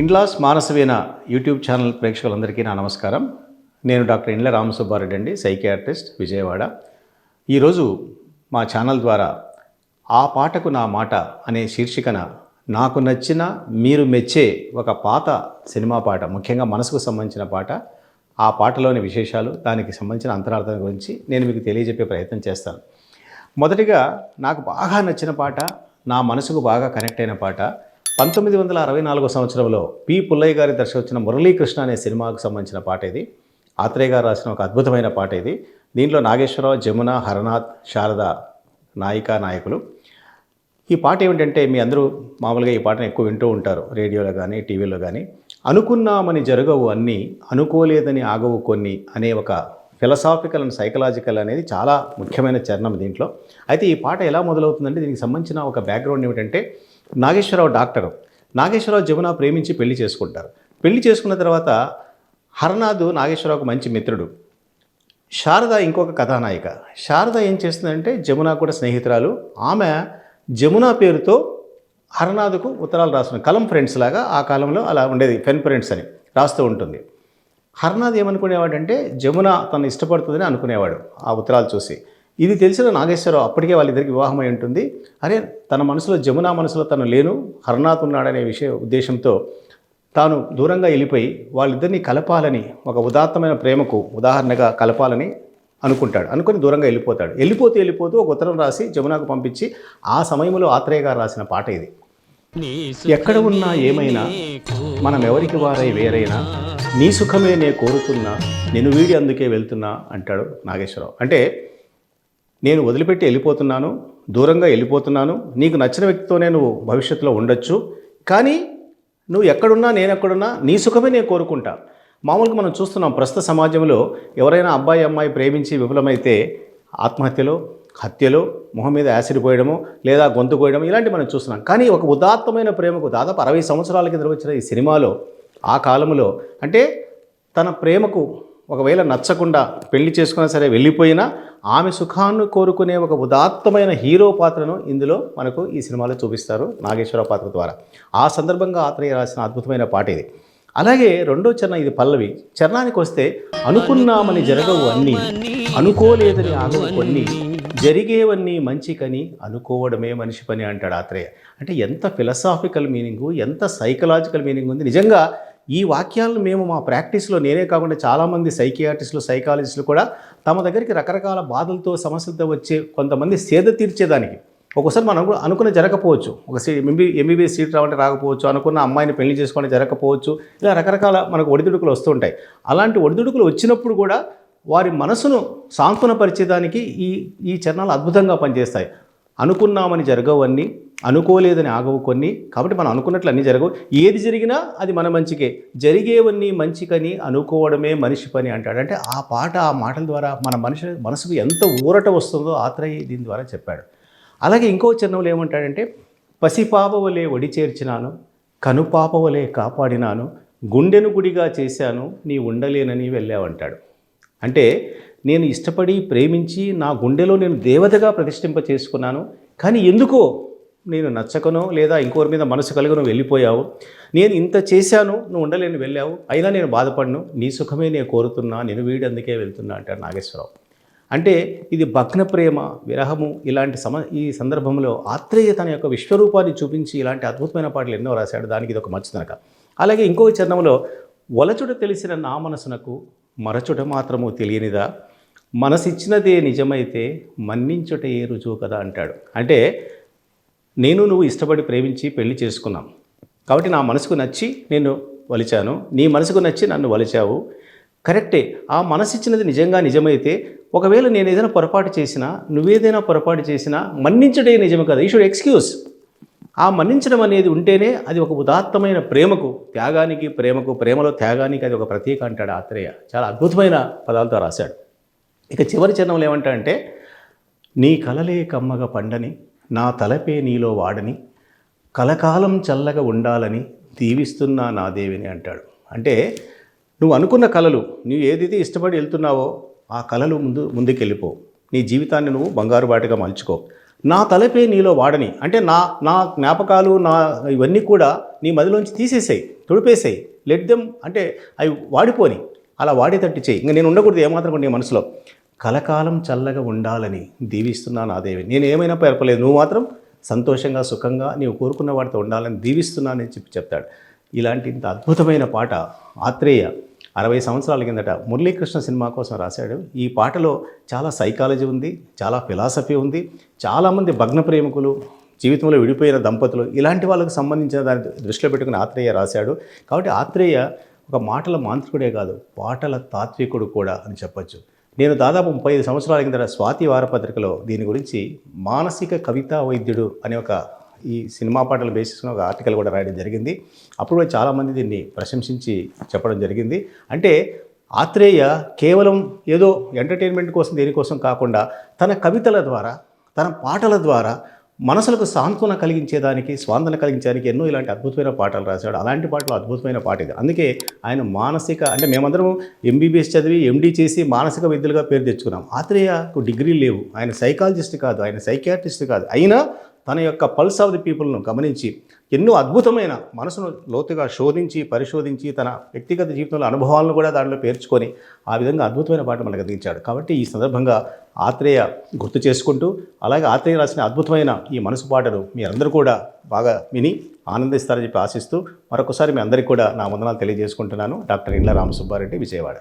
ఇండ్లాస్ Manasaveena YouTube channel ప్రేక్షకులందరికీ నా నమస్కారం. నేను డాక్టర్ ఇండ్ల రామసుబ్బారెడ్డి అండి సైకియాట్రిస్ట్ విజయవాడ. ఈరోజు మా ఛానల్ ద్వారా ఆ పాటకు నా మాట అనే శీర్షికన నాకు నచ్చిన మీరు మెచ్చే ఒక పాత సినిమా పాట ముఖ్యంగా మనసుకు సంబంధించిన పాట ఆ పాటలోని విశేషాలు దానికి సంబంధించిన అంతరార్థం గురించి నేను మీకు తెలియజెప్పే ప్రయత్నం చేస్తాను. మొదటిగా నాకు బాగా నచ్చిన పాట నా మనసుకు బాగా కనెక్ట్ అయిన పాట పంతొమ్మిది వందల అరవై నాలుగో సంవత్సరంలో పి పుల్లయ్య గారి దర్శకృష్ణ మురళీకృష్ణ అనే సినిమాకు సంబంధించిన పాట ఇది. ఆత్రేయ గారు రాసిన ఒక అద్భుతమైన పాట ఇది. దీంట్లో నాగేశ్వరరావు జమున హరనాథ్ శారద నాయిక నాయకులు. ఈ పాట ఏమిటంటే మీ అందరూ మామూలుగా ఈ పాటను ఎక్కువ వింటూ ఉంటారు. రేడియోలో కానీ టీవీలో కానీ అనుకున్నామని జరగవు అన్నీ అనుకోలేదని ఆగవు కొన్ని అనే ఒక ఫిలసాఫికల్ అండ్ సైకలాజికల్ అనేది చాలా ముఖ్యమైన చరణం దీంట్లో. అయితే ఈ పాట ఎలా మొదలవుతుందంటే దీనికి సంబంధించిన ఒక బ్యాక్గ్రౌండ్ ఏమిటంటే నాగేశ్వరరావు డాక్టరు. నాగేశ్వరరావు జమున ప్రేమించి పెళ్ళి చేసుకుంటారు. పెళ్ళి చేసుకున్న తర్వాత హరనాథు నాగేశ్వరరావుకు మంచి మిత్రుడు. శారద ఇంకొక కథానాయిక. శారద ఏం చేస్తుందంటే జమున కూడా స్నేహితురాలు. ఆమె జమున పేరుతో హరనాథుకు ఉత్తరాలు రాస్తుంది కలం ఫ్రెండ్స్ లాగా ఆ కాలంలో అలా ఉండేది. పెన్ ఫ్రెండ్స్ అని రాస్తూ ఉంటుంది. హరనాథ్ ఏమనుకునేవాడంటే జమున తను ఇష్టపడుతుందని అనుకునేవాడు ఆ ఉత్తరాలు చూసి. ఇది తెలిసిన నాగేశ్వరరావు అప్పటికే వాళ్ళిద్దరికి వివాహం అయి ఉంటుంది. అరే తన మనసులో జమున మనసులో తను లేను హరనాథ్ ఉన్నాడనే విషయ ఉద్దేశంతో తాను దూరంగా వెళ్ళిపోయి వాళ్ళిద్దరిని కలపాలని ఒక ఉదాత్తమైన ప్రేమకు ఉదాహరణగా కలపాలని అనుకుంటాడు. అనుకుని దూరంగా వెళ్ళిపోతాడు. వెళ్ళిపోతూ వెళ్ళిపోతూ ఒక ఉత్తరం రాసి జమునకు పంపించి ఆ సమయంలో ఆత్రేయ గారు రాసిన పాట ఇది. ఎక్కడ ఉన్నా ఏమైనా మనం ఎవరికి వారై వేరైనా నీ సుఖమే నే కోరుతున్నా నేను వీడి అందుకే వెళ్తున్నా అంటాడు నాగేశ్వరరావు. అంటే నేను వదిలిపెట్టి వెళ్ళిపోతున్నాను దూరంగా వెళ్ళిపోతున్నాను నీకు నచ్చిన వ్యక్తితోనే నువ్వు భవిష్యత్తులో ఉండొచ్చు. కానీ నువ్వు ఎక్కడున్నా నేను ఎక్కడున్నా నీ సుఖమే నేను కోరుకుంటా. మామూలుగా మనం చూస్తున్నాం ప్రస్తుత సమాజంలో ఎవరైనా అబ్బాయి అమ్మాయి ప్రేమించి విఫలమైతే ఆత్మహత్యలో హత్యలో మొహం మీద యాసిడ్ పోయడము లేదా గొంతు కోయడం ఇలాంటి మనం చూస్తున్నాం. కానీ ఒక ఉదాత్తమైన ప్రేమకు దాదాపు అరవై సంవత్సరాల కింద వచ్చిన ఈ సినిమాలో ఆ కాలంలో అంటే తన ప్రేమకు ఒకవేళ నచ్చకుండా పెళ్ళి చేసుకున్నా సరే వెళ్ళిపోయినా ఆమె సుఖాన్ని కోరుకునే ఒక ఉదాత్తమైన హీరో పాత్రను ఇందులో మనకు ఈ సినిమాలో చూపిస్తారు నాగేశ్వరరావు పాత్ర ద్వారా. ఆ సందర్భంగా ఆత్రేయ రాసిన అద్భుతమైన పాట ఇది. అలాగే రెండో చరణ ఇది పల్లవి. చరణానికి వస్తే అనుకున్నామని జరగవు అన్నీ అనుకోలేదని ఆమె కొన్ని జరిగేవన్నీ మంచి కని అనుకోవడమే మనిషి పని అంటాడు ఆత్రేయ. అంటే ఎంత ఫిలసాఫికల్ మీనింగు ఎంత సైకలాజికల్ మీనింగ్ ఉంది. నిజంగా ఈ వాక్యాలను మేము మా ప్రాక్టీస్లో నేనే కాకుండా చాలామంది సైకియాటిస్టులు సైకాలజిస్టులు కూడా తమ దగ్గరికి రకరకాల బాధలతో సమస్యలతో వచ్చే కొంతమంది సేద తీర్చేదానికి. ఒక్కోసారి మనం కూడా అనుకున్న జరగకపోవచ్చు. ఒక see M B M B B S seat రావంటే రాకపోవచ్చు అనుకున్న అమ్మాయిని పెళ్ళి చేసుకొని జరగకపోవచ్చు ఇలా రకరకాల మనకు ఒడిదుడుకులు వస్తుంటాయి అలాంటి ఒడిదుడుకులు వచ్చినప్పుడు కూడా వారి మనసును సాంత్వనపరిచేదానికి ఈ ఈ చరణాలు అద్భుతంగా పనిచేస్తాయి. అనుకున్నామని జరగవన్నీ అనుకోలేదని ఆగవు కొన్ని. కాబట్టి మనం అనుకున్నట్లు అన్నీ జరగవు. ఏది జరిగినా అది మన మంచికే. జరిగేవన్నీ మంచికని అనుకోవడమే మనిషి పని అంటాడు. అంటే ఆ పాట ఆ మాటల ద్వారా మన మనిషి మనసుకు ఎంత ఊరట వస్తుందో ఆత్రయ్య దీని ద్వారా చెప్పాడు. అలాగే ఇంకో చిన్నవులు ఏమంటాడంటే పసిపాప వలె వడి చేర్చినాను కనుపాపవలే కాపాడినాను గుండెను గుడిగా చేశాను నీ ఉండలేనని వెళ్ళావంటాడు. అంటే నేను ఇష్టపడి ప్రేమించి నా గుండెలో నేను దేవతగా ప్రతిష్ఠింప చేసుకున్నాను కానీ ఎందుకో నేను నచ్చకనో లేదా ఇంకోరి మీద మనసు కలుగును వెళ్ళిపోయావు. నేను ఇంత చేశాను నువ్వు ఉండలేని వెళ్ళావు. అయినా నేను బాధపడను. నీ సుఖమే నేను కోరుతున్నా. నేను వీడి అందుకే వెళ్తున్నా అంటాడు నాగేశ్వరరావు. అంటే ఇది భగ్న ప్రేమ విరహము ఇలాంటి సమ ఈ సందర్భంలో ఆత్రేయ తన యొక్క విశ్వరూపాన్ని చూపించి ఇలాంటి అద్భుతమైన పాటలు ఎన్నో రాశాడు. దానికి ఇది ఒక మంచిదనక అలాగే ఇంకో చరణంలో ఒలచుట తెలిసిన నా మనసునకు మరచుట మాత్రము తెలియనిదా? మనసిచ్చినదే నిజమైతే మన్నించుట ఏ రుజువు కదా అంటాడు. అంటే నేను నువ్వు ఇష్టపడి ప్రేమించి పెళ్ళి చేసుకున్నాం. కాబట్టి నా మనసుకు నచ్చి నేను వలిచాను. నీ మనసుకు నచ్చి నన్ను వలిచావు. కరెక్టే. ఆ మనసు ఇచ్చినది నిజంగా నిజమైతే ఒకవేళ నేను ఏదైనా పొరపాటు చేసినా నువ్వేదైనా పొరపాటు చేసినా మన్నించడే నిజమే కదా. ఈ షుడ్ ఎక్స్క్యూజ్ ఆ మన్నించడం అనేది ఉంటేనే అది ఒక ఉదాత్తమైన ప్రేమకు త్యాగానికి ప్రేమకు ప్రేమలో త్యాగానికి అది ఒక ప్రతీక అంటాడు ఆత్రేయ. చాలా అద్భుతమైన పదాలతో రాశాడు. ఇక చివరి చరణంలో ఏమంటాడంటే నీ కలలే కమ్మగా పండని నా తలపే నీలో వాడని కలకాలం చల్లగా ఉండాలని దీవిస్తున్నా నా దేవిని అంటాడు. అంటే నువ్వు అనుకున్న కలలు నువ్వు ఏదైతే ఇష్టపడి వెళ్తున్నావో ఆ కలలు ముందు ముందుకెళ్ళిపో. నీ జీవితాన్ని నువ్వు బంగారు బాటగా మలుచుకో. నా తలపే నీలో వాడని అంటే నా నా జ్ఞాపకాలు నా ఇవన్నీ కూడా నీ మదిలోంచి తీసేసాయి తుడిపేసాయి. లెట్ దెమ్ అంటే అవి వాడిపోని. అలా వాడేటట్టు చేయి. ఇంకా నేను ఉండకూడదు ఏమాత్రం నీ మనసులో. కలకాలం చల్లగా ఉండాలని దీవిస్తున్నాను ఆ దేవి. నేను ఏమైనా పేర్పలేదు నువ్వు మాత్రం సంతోషంగా సుఖంగా నీవు కోరుకున్న వాడితో ఉండాలని దీవిస్తున్నానని చెప్పి చెప్తాడు. ఇలాంటి ఇంత అద్భుతమైన పాట ఆత్రేయ అరవై సంవత్సరాల కిందట మురళీకృష్ణ సినిమా కోసం రాశాడు. ఈ పాటలో చాలా సైకాలజీ ఉంది చాలా ఫిలాసఫీ ఉంది చాలామంది భగ్న ప్రేమికులు జీవితంలో విడిపోయిన దంపతులు ఇలాంటి వాళ్ళకు సంబంధించిన దాన్ని దృష్టిలో పెట్టుకుని ఆత్రేయ రాశాడు. కాబట్టి ఆత్రేయ ఒక మాటల మాంత్రికుడే కాదు పాటల తాత్వికుడు కూడా అని చెప్పొచ్చు. నేను దాదాపు ముప్పై ఐదు సంవత్సరాల కిందట స్వాతి వారపత్రికలో దీని గురించి మానసిక కవితా వైద్యుడు అనే ఒక ఈ సినిమా పాటలు బేసిస్లో ఒక ఆర్టికల్ కూడా రాయడం జరిగింది. అప్పుడు కూడా చాలామంది దీన్ని ప్రశంసించి చెప్పడం జరిగింది. అంటే ఆత్రేయ కేవలం ఏదో ఎంటర్టైన్మెంట్ కోసం దేనికోసం కాకుండా తన కవితల ద్వారా తన పాటల ద్వారా మనసులకు సాంత్వన కలిగించేదానికి స్వాందన కలిగించడానికి ఎన్నో ఇలాంటి అద్భుతమైన పాటలు రాశాడు. అలాంటి పాటలు అద్భుతమైన పాట ఇది. అందుకే ఆయన మానసిక అంటే మేమందరం ఎంబీబీఎస్ చదివి ఎండీ చేసి మానసిక వైద్యులుగా పేరు తెచ్చుకున్నాం. ఆత్రేయకు డిగ్రీ లేవు. ఆయన సైకాలజిస్ట్ కాదు. ఆయన సైకియాట్రిస్ట్ కాదు. అయినా తన యొక్క పల్స్ ఆఫ్ ది పీపుల్ను గమనించి ఎన్నో అద్భుతమైన మనసును లోతుగా శోధించి పరిశోధించి తన వ్యక్తిగత జీవితంలో అనుభవాలను కూడా దాంట్లో పేర్చుకొని ఆ విధంగా అద్భుతమైన పాట మనకు అందించాడు. కాబట్టి ఈ సందర్భంగా ఆత్రేయ గుర్తు చేసుకుంటూ అలాగే ఆత్రేయ రాసిన అద్భుతమైన ఈ మనసు పాటను మీరందరూ కూడా బాగా విని ఆనందిస్తారని చెప్పి ఆశిస్తూ మరొకసారి మీ అందరికీ కూడా నా వందనాలు తెలియజేసుకుంటున్నాను. డాక్టర్ ఇండ్ల రామసుబ్బారెడ్డి విజయవాడ.